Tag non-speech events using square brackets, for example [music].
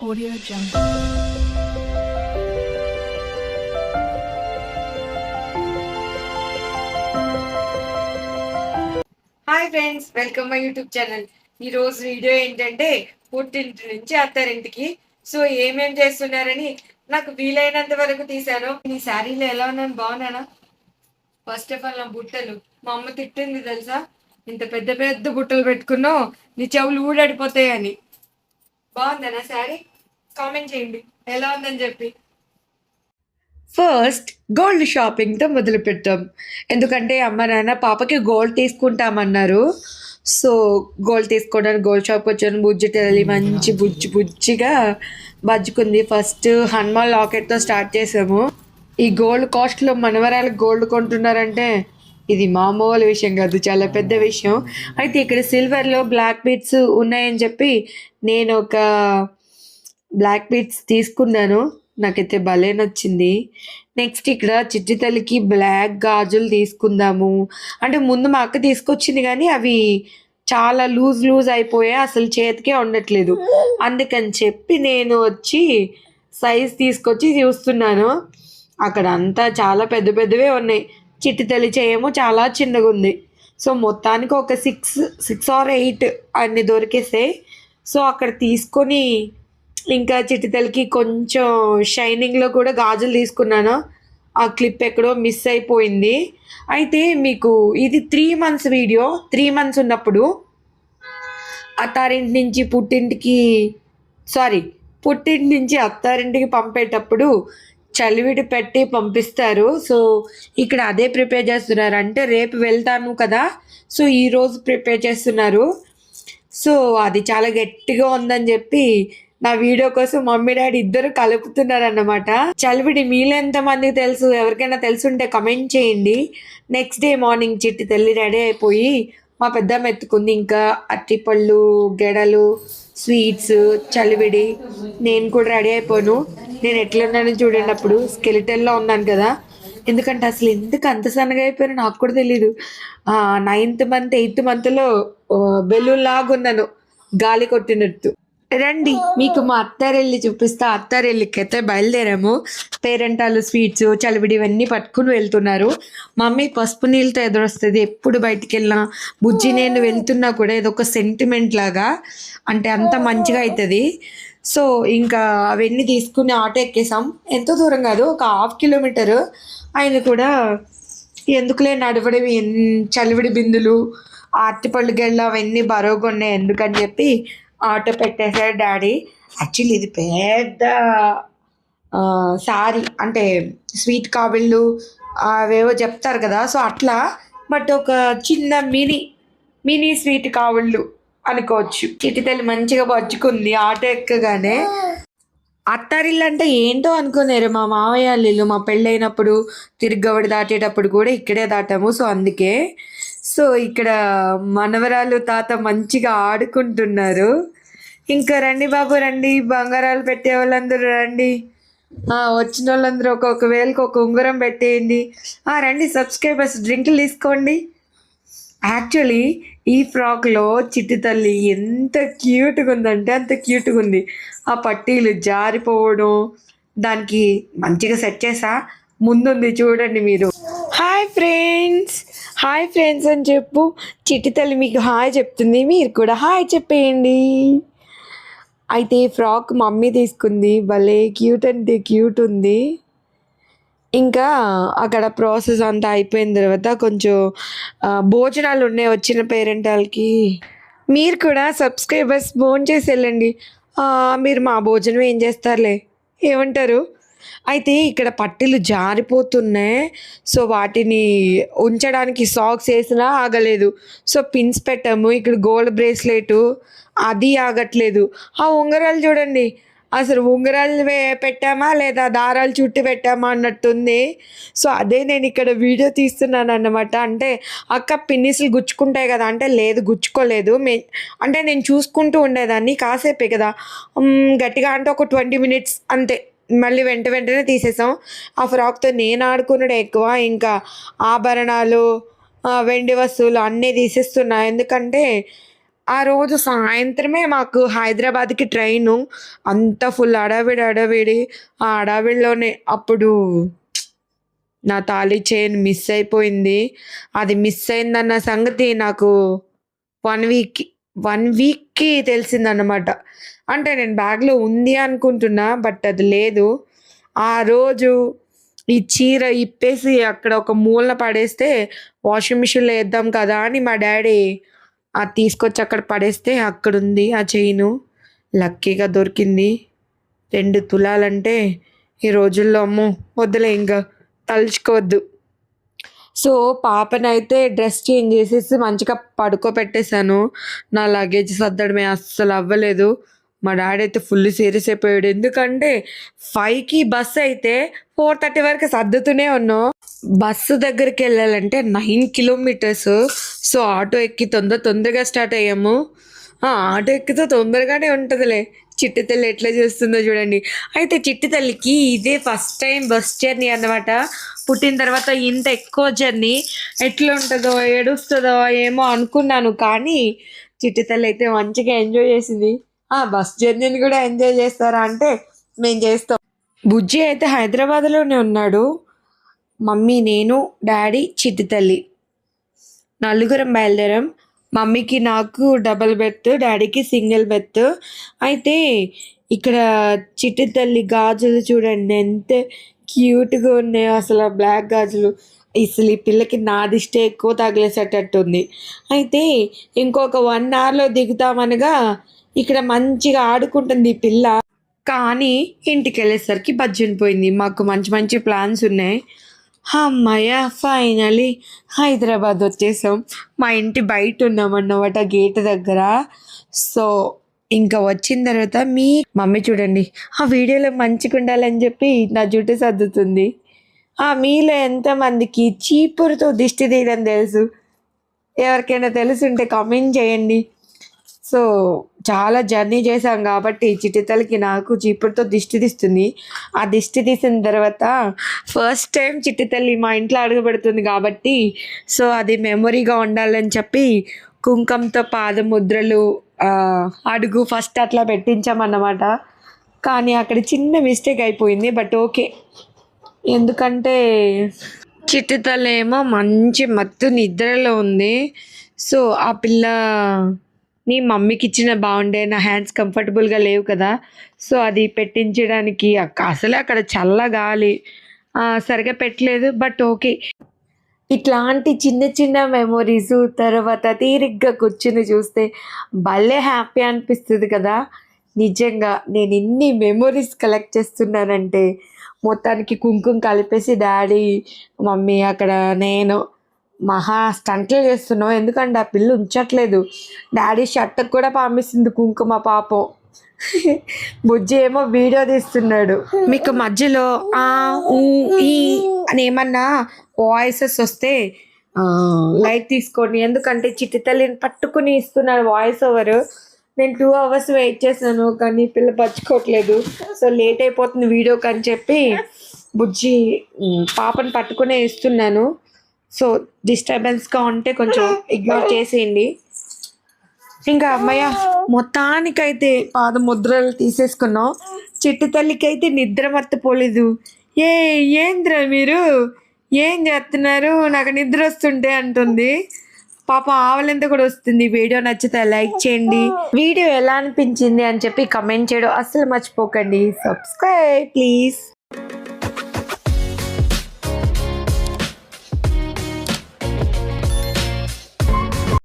Audio Jungle. Hi friends welcome my YouTube channel ఈ రోజు video ఏంటంటే పుట్టింటి నుంచి అత్తారింటికి. సో ఏమేం చేస్తున్నారని నాకు వీలైనంత వరకు తీశాను. నీ శారీలో ఎలా ఉన్నాను? బాగున్నానా? ఫస్ట్ ఆఫ్ ఆల్ నా బుట్టలు. మా అమ్మ తిట్టింది తెలుసా? ఇంత పెద్ద పెద్ద బుట్టలు పెట్టుకున్నావు నీ చెవులు ఊడడిపోతాయని. బాగుందనా శారీ? కామెంట్ చేయండి. ఎలా ఉందని చెప్పి. ఫస్ట్ గోల్డ్ షాపింగ్తో మొదలు పెట్టాం. ఎందుకంటే అమ్మ నాన్న పాపకి గోల్డ్ తీసుకుంటామన్నారు. సో గోల్డ్ తీసుకోవడానికి గోల్డ్ షాప్కి వచ్చాను. బుజ్జి తెలి మంచి బుజ్జి బుజ్జిగా బజ్జుకుంది. ఫస్ట్ హనుమాన్ లాకెట్తో స్టార్ట్ చేసాము. ఈ గోల్డ్ కాస్ట్లో మనవరాలు గోల్డ్ కొంటున్నారంటే ఇది మామూలు విషయం కాదు చాలా పెద్ద విషయం. అయితే ఇక్కడ సిల్వర్లో బ్లాక్ బీట్స్ ఉన్నాయని చెప్పి నేను ఒక బ్లాక్ బీట్స్ తీసుకున్నాను. నాకైతే భలే నచ్చింది. నెక్స్ట్ ఇక్కడ చిట్టి తల్లికి బ్లాక్ గాజులు తీసుకుందాము. అంటే ముందు మా అక్క తీసుకొచ్చింది కానీ అవి చాలా లూజ్ లూజ్ అయిపోయాయి. అసలు చేతికే ఉండట్లేదు. అందుకని చెప్పి నేను వచ్చి సైజ్ తీసుకొచ్చి చూస్తున్నాను. అక్కడ అంతా చాలా పెద్ద పెద్దవే ఉన్నాయి. చిట్టి తల్లి చేయమో చాలా చిన్నగా ఉంది సో మొత్తానికి ఒక సిక్స్ సిక్స్ ఆర్ ఎయిట్ అన్ని దొరికేసాయి సో అక్కడ తీసుకొని ఇంకా చిటితలకి కొంచెం షైనింగ్లో కూడా గాజులు తీసుకున్నాను. ఆ క్లిప్ ఎక్కడో మిస్ అయిపోయింది. అయితే మీకు ఇది three months video. Three months ఉన్నప్పుడు అత్తారింటి నుంచి పుట్టింటికి సారీ పుట్టింటి నుంచి అత్తారింటికి పంపేటప్పుడు చలివిడి పెట్టి పంపిస్తారు. సో ఇక్కడ అదే ప్రిపేర్ చేస్తున్నారు. అంటే రేపు వెళ్తాను కదా సో ఈరోజు ప్రిపేర్ చేస్తున్నారు. సో అది చాలా గట్టిగా ఉందని చెప్పి నా వీడియో కోసం మమ్మీ డాడీ ఇద్దరు కలుపుతున్నారు అన్నమాట చలివిడి మీలో ఎంతమందికి తెలుసు? ఎవరికైనా తెలుసుంటే కమెంట్ చేయండి. నెక్స్ట్ డే మార్నింగ్ చిట్టి తల్లి రెడీ అయిపోయి మా పెద్దమ్మ ఎత్తుకుంది. ఇంకా అట్టిపళ్ళు గెడలు స్వీట్స్ చలివిడి నేను కూడా రెడీ అయిపోను. నేను ఎట్లున్నానో చూడండి అప్పుడు. స్కెలిటన్లో ఉన్నాను కదా. ఎందుకంటే అసలు ఎందుకు అంత సన్నగా అయిపోయారో నాకు కూడా తెలీదు. నైన్త్ మంత్ ఎయిత్ మంత్లో బెలూన్ లాగా ఉన్నాను. గాలి కొట్టినట్టు. రండి. మీకు మా అత్తారెల్లి చూపిస్తా. అత్తారెల్లికి అయితే బయలుదేరాము. పేరెంటాలు స్వీట్స్ చలివిడి ఇవన్నీ పట్టుకుని వెళ్తున్నారు. మమ్మీ పసుపు నీళ్ళతో ఎదురొస్తుంది. ఎప్పుడు బయటికి వెళ్ళినా బుజ్జి నేను వెళ్తున్నా కూడా ఏదో ఒక సెంటిమెంట్ లాగా. అంటే అంత మంచిగా అవుతుంది సో ఇంకా అవన్నీ తీసుకుని ఆటో ఎక్కేసాం. ఎంతో దూరం కాదు ఒక హాఫ్ కిలోమీటర్. ఆయన కూడా ఎందుకులే నడవడం చలివిడి బిందులు అరటిపళ్ళు గెళ్ళు అవన్నీ బరువుగా ఉన్నాయి ఎందుకని చెప్పి ఆటో పెట్టేశాడు డాడీ. యాక్చువల్లీ ఇది పెద్ద సారీ అంటే స్వీట్ కాబిళ్ళు అవేవో చెప్తారు కదా సో అట్లా. బట్ ఒక చిన్న మినీ మినీ స్వీట్ కావుళ్ళు అనుకోవచ్చు. చిటితల్లి మంచిగా పచ్చుకుంది ఆటో ఎక్కగానే. అత్తారిల్లు అంటే ఏంటో అనుకున్నారు మా మావయ్య వాళ్ళ ఇల్లు మా పెళ్ళైనప్పుడు తిరుగవడి దాటేటప్పుడు కూడా ఇక్కడే దాటాము సో అందుకే. సో ఇక్కడ మనవరాలు తాత మంచిగా ఆడుకుంటున్నారు. ఇంకా రండి బాబు రండి. బంగారాలు పెట్టే వాళ్ళందరూ రండి. వచ్చిన వాళ్ళందరూ ఒక్కొక్క వేలకు ఒక ఉంగరం పెట్టేయండి. రండి సబ్స్క్రైబర్స్ డ్రింకులు తీసుకోండి. యాక్చువల్లీ ఈ ఫ్రాక్లో చిట్టి తల్లి ఎంత క్యూట్గా ఉందంటే అంత క్యూట్గా ఉంది ఆ పట్టీలు జారిపోవడం దానికి మంచిగా సెట్ చేసా. ముందుంది చూడండి మీరు. హాయ్ ఫ్రెండ్స్ హాయ్ ఫ్రెండ్స్ అని చెప్పు. చిట్టి తల్లి మీకు హాయ్ చెప్తుంది. మీరు కూడా హాయ్ చెప్పేయండి. అయితే ఫ్రాక్ మమ్మీ తీసుకుంది. భలే క్యూట్ అంటే క్యూట్ ఉంది. ఇంకా అక్కడ ప్రాసెస్ అంతా అయిపోయిన తర్వాత కొంచెం భోజనాలు ఉన్నాయి వచ్చిన పేరెంట్ వాళ్ళకి మీరు కూడా సబ్స్క్రైబర్స్ ఫోన్ చేసి వెళ్ళండి. మీరు మా భోజనం ఏం చేస్తారులే? ఏమంటారు? అయితే ఇక్కడ పట్టీలు జారిపోతున్నాయి. సో వాటిని ఉంచడానికి సాక్స్ వేసినా ఆగలేదు. సో పిన్స్ పెట్టాము. ఇక్కడ గోల్డ్ బ్రేస్లెట్ అది ఆగట్లేదు. ఆ ఉంగరాలు చూడండి. అసలు ఉంగరాలు పెట్టామా లేదా దారాలు చుట్టి పెట్టామా అన్నట్టుంది. సో అదే నేను ఇక్కడ వీడియో తీస్తున్నాను అన్నమాట అంటే అక్క పిన్నిసులు గుచ్చుకుంటాయి కదా అంటే లేదు గుచ్చుకోలేదు. మే అంటే నేను చూసుకుంటూ ఉండేదాన్ని కాసేపే కదా. గట్టిగా అంటే ఒక ట్వంటీ మినిట్స్ అంతే. మళ్ళీ వెంట వెంటనే తీసేసాం. ఆ ఫ్రాక్తో నేను ఆడుకున్నాడు ఎక్కువ. ఇంకా ఆభరణాలు వెండి వస్తువులు అన్నీ తీసేస్తున్నా. ఎందుకంటే ఆ రోజు సాయంత్రమే మాకు హైదరాబాద్కి ట్రైను. అంత ఫుల్ అడావిడి అడావిడి ఆ అడావిడిలోనే అప్పుడు నా తాళి చైన్ మిస్ అయిపోయింది. అది మిస్ అయిందన్న సంగతి నాకు వన్ వీక్ వన్ వీక్కి తెలిసిందన్నమాట. అంటే నేను బ్యాగ్లో ఉంది అనుకుంటున్నా బట్ అది లేదు. ఆ రోజు ఈ చీర ఇప్పేసి అక్కడ ఒక మూలన పడేస్తే వాషింగ్ మిషన్లో వేద్దాం కదా అని మా డాడీ అది తీసుకొచ్చి అక్కడ పడేస్తే అక్కడ ఉంది ఆ చైను. లక్కీగా దొరికింది. రెండు తులాలంటే ఈ రోజుల్లో అమ్మో వద్దులే ఇంకా తలుచుకోవద్దు. సో పాపనైతే డ్రెస్ చేంజ్ చేసేసి మంచిగా పడుకోబెట్టేశాను. నా లగేజ్ సర్దడమే అస్సలు అవ్వలేదు. మా డాడీ అయితే ఫుల్ సీరియస్ అయిపోయాడు. ఎందుకంటే ఫైవ్కి బస్ అయితే ఫోర్ థర్టీ వరకు సర్దుతూనే ఉన్నాం. బస్సు దగ్గరికి వెళ్ళాలంటే నైన్ కిలోమీటర్స్. సో ఆటో ఎక్కి తొందర తొందరగా స్టార్ట్ అయ్యాము. ఆటో ఎక్కితే తొందరగానే ఉంటుందిలే. చిట్టి తల్లి ఎట్లా చేస్తుందో చూడండి. అయితే చిట్టి తల్లికి ఇదే ఫస్ట్ టైం బస్ జర్నీ అనమాట పుట్టిన తర్వాత ఇంత ఎక్కువ జర్నీ ఎట్లా ఉంటుందో ఏడుస్తుందో ఏమో అనుకున్నాను కానీ చిట్టి తల్లి అయితే మంచిగా ఎంజాయ్ చేసింది. ఆ బస్ జర్నీని కూడా ఎంజాయ్ చేస్తారా అంటే మేము చేస్తాం. బుజ్జి అయితే హైదరాబాద్లోనే ఉన్నాడు. మమ్మీ నేను డాడీ చిట్టి తల్లి. నలుగురం బయలుదేరాం. మమ్మీకి నాకు డబల్ బెర్త్ డాడీకి సింగిల్ బెర్త్ అయితే ఇక్కడ చిట్టి తల్లి గాజులు చూడండి ఎంత క్యూట్గా ఉన్నాయో అసలు బ్లాక్ గాజులు. అసలు ఈ పిల్లకి నాదిష్టే ఎక్కువ తగిలేసేటట్టుంది. అయితే ఇంకొక వన్ అవర్లో దిగుతామనగా ఇక్కడ మంచిగా ఆడుకుంటుంది ఈ పిల్ల. కానీ ఇంటికి వెళ్ళేసరికి పోయింది. మాకు మంచి మంచి ప్లాన్స్ ఉన్నాయి. అమ్మాయ ఫైనలీ హైదరాబాద్ వచ్చేసాం. మా ఇంటి బయట ఉన్నామన్నమాట గేట్ దగ్గర. సో ఇంకా వచ్చిన తర్వాత మీ మమ్మీ చూడండి ఆ వీడియోలో మంచిగా ఉండాలని చెప్పి నా జుట్టు సర్దుతుంది. ఆ మీలో ఎంతమందికి చీపురుతో దిష్టి తీయడం తెలుసు? ఎవరికైనా తెలుసుంటే కామెంట్ చేయండి. సో చాలా జర్నీ చేశాం కాబట్టి చిట్టితలకి నాకు చీపురుతో దిష్టి తీస్తుంది. ఆ దిష్టి తీసిన తర్వాత ఫస్ట్ టైం చిట్టితల్లి మా ఇంట్లో అడుగు పెడుతుంది కాబట్టి సో అది మెమొరీగా ఉండాలని చెప్పి కుంకంతో పాదముద్రలు అడుగు ఫస్ట్ అట్లా పెట్టించామన్నమాట. కానీ అక్కడ చిన్న మిస్టేక్ అయిపోయింది బట్ ఓకే. ఎందుకంటే చిట్టితల్లి ఏమో మంచి మత్తు నిద్రలో ఉంది. సో ఆ పిల్ల నీ మమ్మీకి ఇచ్చిన బాగుండే నా హ్యాండ్స్ కంఫర్టబుల్గా లేవు కదా. సో అది పెట్టించడానికి అక్క- అసలే అక్కడ చల్ల గాలి. సరిగా పెట్టలేదు బట్ ఓకే. ఇట్లాంటి చిన్న చిన్న మెమొరీస్ తర్వాత తీరిగ్గా కూర్చుని చూస్తే భలే హ్యాపీ అనిపిస్తుంది కదా. నిజంగా నేను ఇన్ని మెమొరీస్ కలెక్ట్ చేస్తున్నానంటే మొత్తానికి కుంకుమ కలిపేసి డాడీ మమ్మీ అక్కడ నేను మహా స్టంట్లు చేస్తున్నావు. ఎందుకంటే ఆ పిల్ల ఉంచట్లేదు. డాడీ షర్ట్కి కూడా పంపిస్తుంది కుంకుమ పాపం. బుజ్జి ఏమో వీడియో తీస్తున్నాడు. మీకు మధ్యలో ఆ ఊ ఈ అని ఏమన్నా వాయిసెస్ వస్తే లైట్ తీసుకోండి. ఎందుకంటే చిట్టి తల్లిని పట్టుకుని ఇస్తున్నాడు వాయిస్ ఓవర్. నేను టూ అవర్స్ వెయిట్ చేశాను కానీ పిల్ల పచ్చుకోవట్లేదు సో లేట్ అయిపోతుంది వీడియోకి అని చెప్పి బుజ్జి పాపను పాపని పట్టుకునే ఇస్తున్నాను. సో డిస్టర్బెన్స్గా ఉంటే కొంచెం ఇగ్నోర్ [laughs] చేసేయండి. ఇంకా అమ్మయ్య [laughs] మొత్తానికైతే పాదముద్రలు తీసేసుకున్నాం. చిట్టి తల్లికైతే నిద్ర మర్చిపోలేదు ఏ ఏంద్ర మీరు? ఏం చేస్తున్నారు? నాకు నిద్ర వస్తుంటే అంటుంది. పాప ఆవలింత కూడా వస్తుంది. వీడియో నచ్చితే లైక్ చేయండి. వీడియో ఎలా అనిపించింది అని చెప్పి కమెంట్ చేయడం అస్సలు మర్చిపోకండి. Subscribe please